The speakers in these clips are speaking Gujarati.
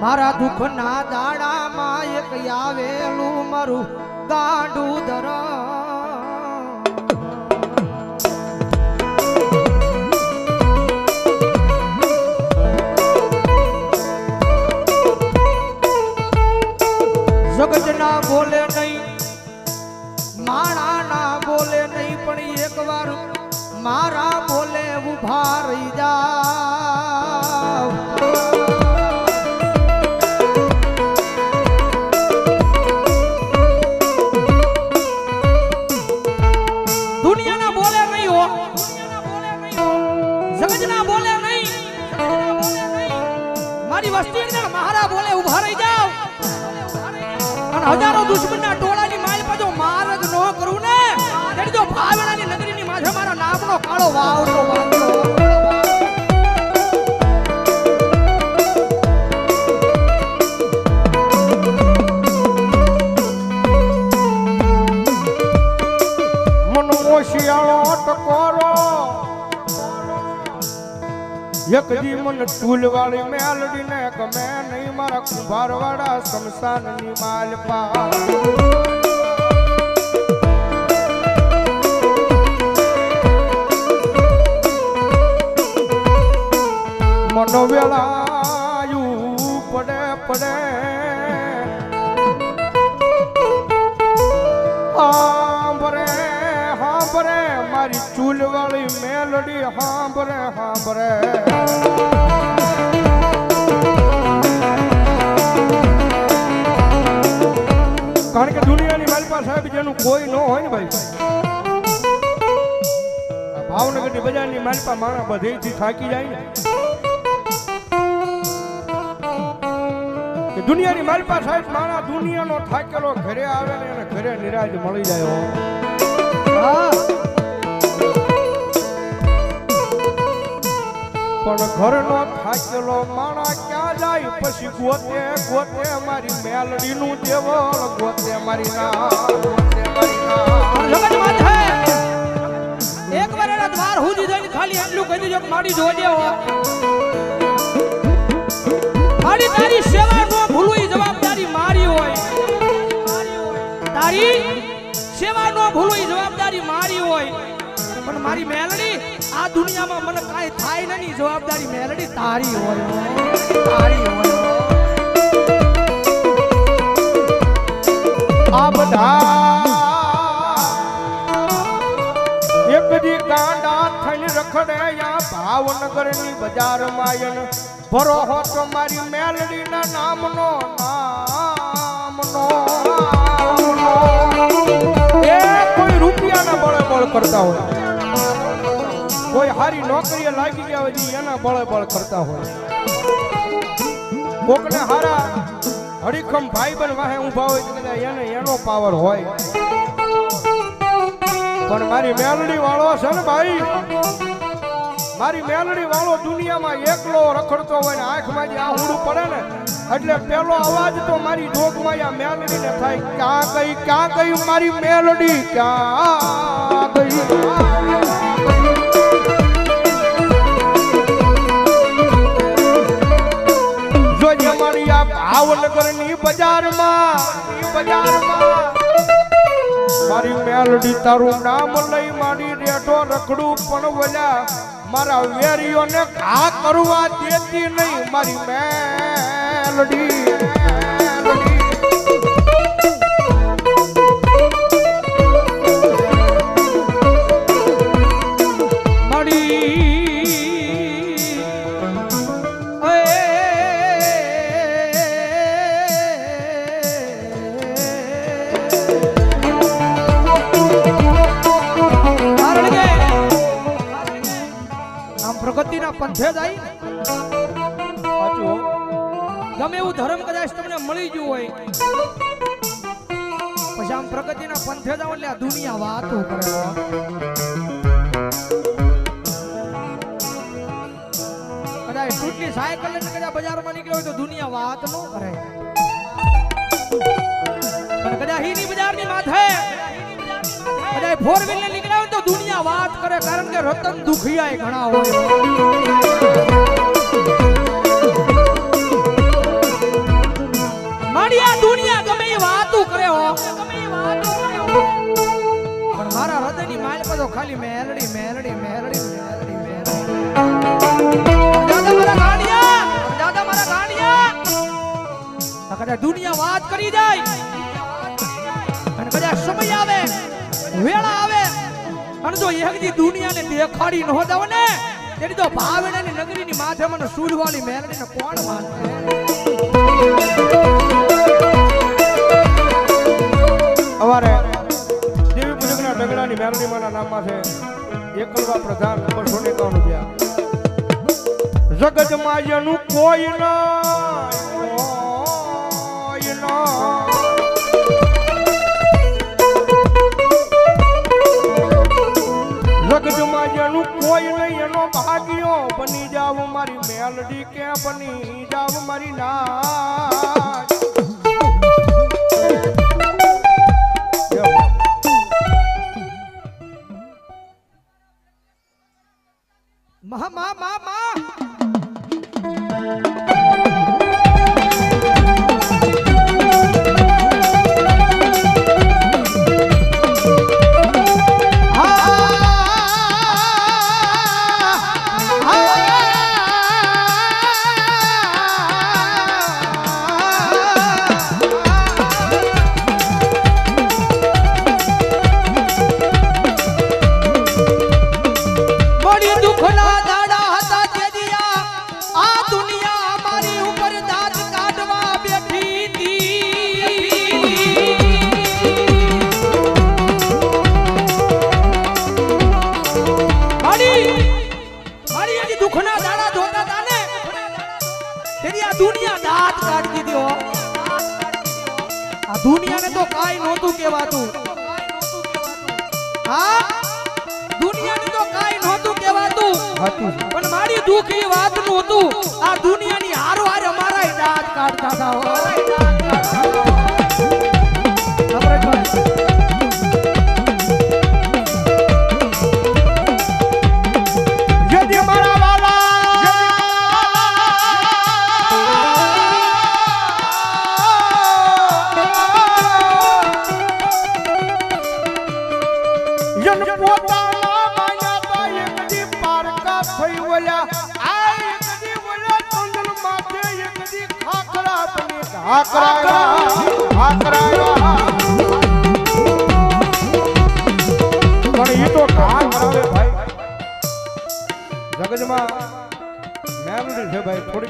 મારા દુઃખના દાડામાં એક આવેલું મારું ગાંડું ધરા જગત ના બોલે નહીં માણા ના બોલે નહીં, પણ એક વાર મારા બોલે ઊભા રહી જાવ મારી વસ્તી અંદર મારા બોલે ઊભા રહી જાવ અને હજારો દુશ્મનના ટોળાની માલ પાછો માર્ગ નો કરું ને તેની જો ભાવનાની નગરીની માથે મારા નામનો કાળો વાવડો. મનમો શિયાળો ટકોરો એક મન ટૂલ વાળી મેલડી ને ગમે નહીં મારા કુંભાર વાળા શમશાનની માલ પા મારી ચૂલ વાળી મેલડી હાંભરે હાંભરે. કારણ કે દુનિયાની મારી પાસે સાહેબ જેનું કોઈ ન હોય ને ભાઈ. ભાવનગરની બજારની મારી પાસે માણસ બધેથી થાકી જાય ને. દુનિયાની મારી પાસે સાહેબ માણસ દુનિયાનો થાકેલો ઘરે આવે ને એને ઘરે નિરાજ મળી જાય. પણ ઘરનો થાકેલો માણા ક્યાં જાય? પછી ગોતે ગોતે મારી મેલડીનું દેવળ, ગોતે મારી એક વાર એના દ્વાર સુધી જઈને ખાલી એટલું કહી કે મારી જોજે હો. મારી તારી સેવા નો ભૂલવી, જવાબદારી મારી હોય. તારી સેવા નો ભૂલવી હોય મારી મેલડી? આ દુનિયામાં મને કાંઈ થાય નહીં. જવાબદારી મેલડી તારી હોય તારી હોય આ બધા એક દી ગાંડા થઈને રખડે ભાવનગરની બજારમાં આયન ભરો મેલડીના નામનો નામનો. કોઈ રૂપિયાના બળે બળ કરતા હોય. કોઈ હારી નોકરીએ લાગી ગયા હોય એના બળે બળ કરતા હોય. કોકને હારા હરીખમ ભાઈબંધ વાહે ઊભા હોય એને એનો પાવર હોય. પણ મારી મેલડી વાળો છે ને ભાઈ, મારી મેલડી વાળો દુનિયામાં એકલો રખડતો હોય ને આંખમાં જે આહુડું પડે ને, એટલે પેલો અવાજ તો મારી ડોકમાં આ મેલડીને થાય, ક્યાં ગઈ ક્યાં ગઈ મારી મેલડી? ક્યાં ગઈ? મારી મેલડી તારું નામ લઈ મારી રેઠો રખડું પણ વલ્યા મારા વેરીઓને ઘા કરવા દેતી નહીં મારી મેલડી. પ્રગતિના પંથે જાય. ગમે એવું ધર્મ કદાચ તમને મળી ગયું હોય. પછી આમ પ્રગતિના પંથે જાવ એટલે આ દુનિયા વાતો કરે કદાચ તૂટલી સાયકલ લઈને કદાચ બજારમાં નીકળ્યો હોય તો દુનિયા વાત ન કરે. પણ કદાચ હીની બજારની માથે, કદાચ ફોર વ્હીલર વાત કરે કારણ કે રતન દુખિયા ઘણા હોય. મારી દુનિયા ગમે એ કરે હો. પણ મારા હૃદયની માલ પર ખાલી મેલડી મેલડી મેલડી મેલડી મેલડી. દુનિયા વાત કરી જાય. અને કદાચ સમય આવે, વેળા આવે. અને જો એકદી દુનિયાને દેખાડી ન હોતા ને, તેની તો ભાવેણાની નગરીની માથે મને સૂરવાળી મેલડીને કોણ માનશે? અમારે દેવી પૂજકના ડગડાની મેરડીમાંના નામમાં છે, એકલવા પ્રધાન નંબર સો એકાવન રૂપિયા જગતમાં માયનું કોઈ ના કોઈ ના. જગતમાં જેનું કોઈ નહીં, એનો ભાગ્યો. બની જાવ મારી મેલડી કે બની જાવ મારી ના મા દુખના દાડા ધોતા ને તેની આ દુનિયા દાંત કાઢી દીધી. હો આ દુનિયાને તો કાઈ નહોતું કહેવાતું. હા? દુનિયાને તો કાઈ નહોતું કહેવાતું. હતું. પણ મારી દુઃખ એ વાતનું હતું. આ દુનિયાની હારો હારે અમારા દાંત કાઢતા હતા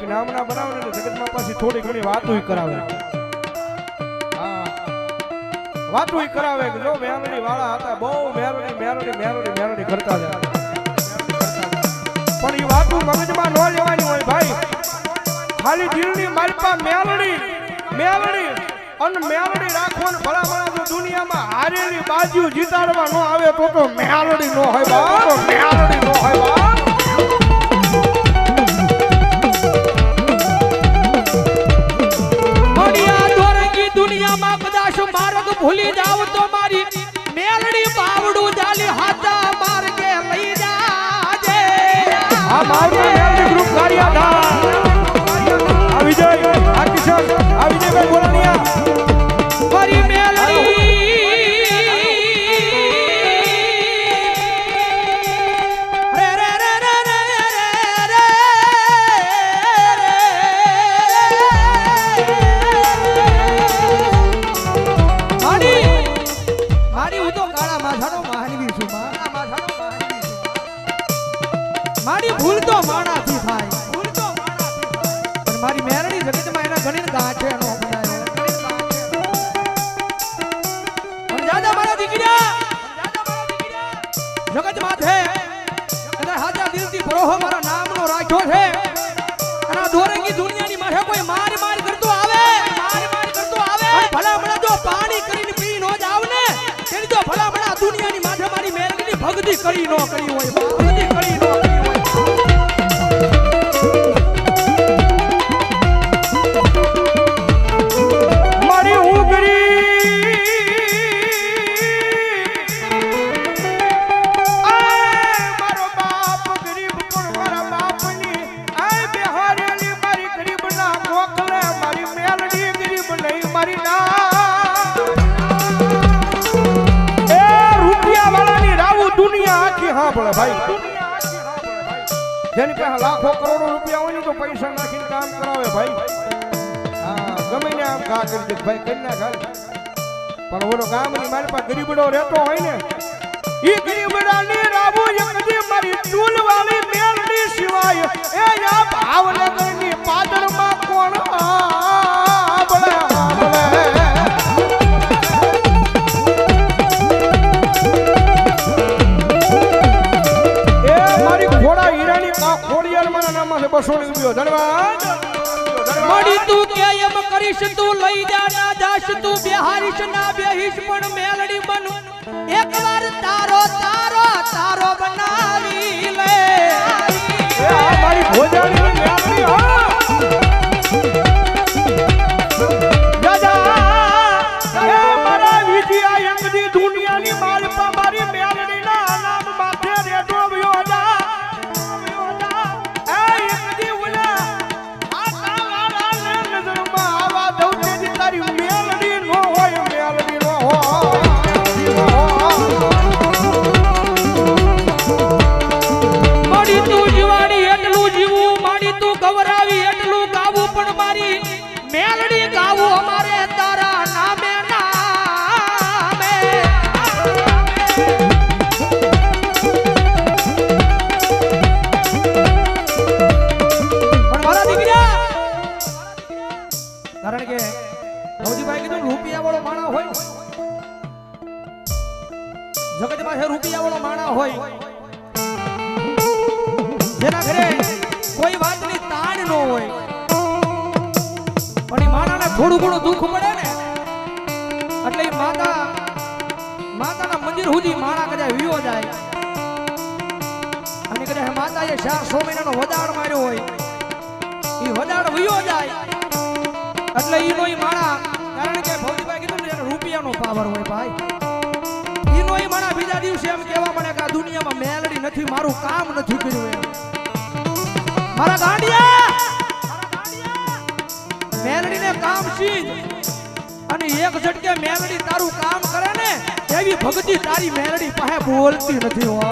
નામના બનાવે થોડી ઘણી વાતો કરાવે વાતો કરાવે જો મેમરી વાળા હતા બહુ મેરડી મેરડી મેરડી મેરડી કરતા પણ એ વાતો મગજમાં ન લેવાની હોય ભાઈ. ખાલી દિલની માલપા મેલડી મેલડી અને મેલડી રાખવાનું ભલા ભલા તો દુનિયામાં હારેલી બાજુ જીતાડવા ન આવે તો તો મેલડી નો હોય બા તો મેલડી નો હોય બા. દુનિયામાં કદાચ માર્ગ ભૂલી જાવ તો મારી મેલડી બાવડું જાલી હાથા માર્ગે લઈ જાજે. આ મારું મેલડી ગ્રુપ કાર્યાધાર દિલથી મારા નામનો રાખ્યો છે. અને દોરંગી દુનિયાની માથે કોઈ માર માર કરતો આવે. માર માર કરતો આવે ભલા ભલા જો પાણી કરીને પી નો જ આવને તેની તો ભલા ભલા દુનિયાની માથે મારી મેરડીની ભક્તિ કરી નો કરી હોય. જેની પાસે લાખો કરોડો રૂપિયા હોય ને તો પૈસા નાખીને કામ કરાવે ભાઈ હા, ગમે ને આમ ઘા કરી દે ભાઈ કરી નાખ હાલ. પણ ઓલો ગામની મારી પાસે ગરીબડો રહેતો હોય ને, ઈ ગરીબડાની રાબુ એકદી મારી ચૂલ વાળી મેલડી સિવાય, એ યા ભાવનગરની પાદરમાં કોણ આંબળે આંબળે ખોડિયાર મારા નામમાં છે બસો ની રૂપિયો ધન્યવાદ. મળી તું કે એમ કરીશ તું લઈ જા ના જાશ તું બેહારીશ ના બેહીશ પણ મેલડી બનું. એકવાર તારો તારો તારો બનાવી લે. મારી ભોજાની મેલડી હા. દાદા એ મારા વિજયા એકદી દુનિયાની માલપા મારી મેલડી ગાવું અમારે તારા નામે કારણ કે રૂપિયા વાળો માણા હોય. જગત પાસે રૂપિયા વાળો માણા હોય, જેના ઘરે થોડું ઘણું દુઃખ પડે ને, એટલે માતા, માતાના મંદિર સુધી માણા કદાચ વિયો જાય. અને કદાચ માતાએ ચાર સો વદાડ માર્યો હોય, એ વધાર વિયો જાય. એટલે ઈનો ઈ માળા, કારણ કે ભૌતિકભાઈ કીધું ને એને રૂપિયાનો પાવર હોય ભાઈ. એનો એ માળા બીજા દિવસે એમ કહેવા મળે કે આ દુનિયામાં મેલડી નથી, મારું કામ નથી કર્યું મારા ગાંડિયા! મેલડીને કામ સીધ અને એક ઝટકે મેલડી તારું કામ કરે ને, એવી ભક્તિ તારી મેલડી પાસે બોલતી નથી હો.